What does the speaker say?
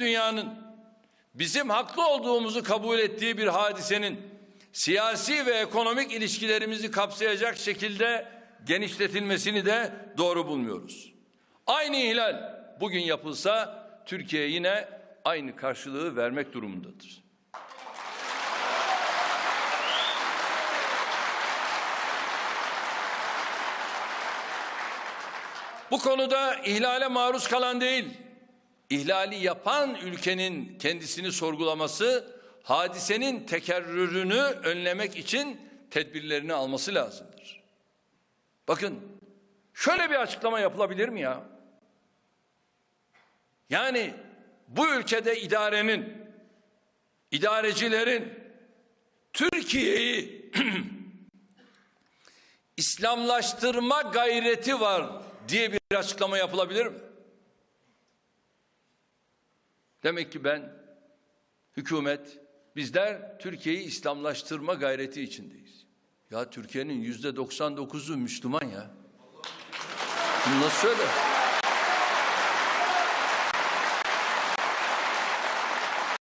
dünyanın bizim haklı olduğumuzu kabul ettiği bir hadisenin siyasi ve ekonomik ilişkilerimizi kapsayacak şekilde genişletilmesini de doğru bulmuyoruz. Aynı ihlal bugün yapılsa Türkiye yine aynı karşılığı vermek durumundadır. Bu konuda ihlale maruz kalan değil, ihlali yapan ülkenin kendisini sorgulaması, hadisenin tekerrürünü önlemek için tedbirlerini alması lazımdır. Bakın, şöyle bir açıklama yapılabilir mi ya? Yani bu ülkede idarenin, idarecilerin Türkiye'yi İslamlaştırma gayreti var diye bir açıklama yapılabilir mi? Demek ki ben, hükümet, bizler Türkiye'yi İslamlaştırma gayreti içindeyiz. Ya Türkiye'nin yüzde 99'u Müslüman ya. Bunu nasıl söyler?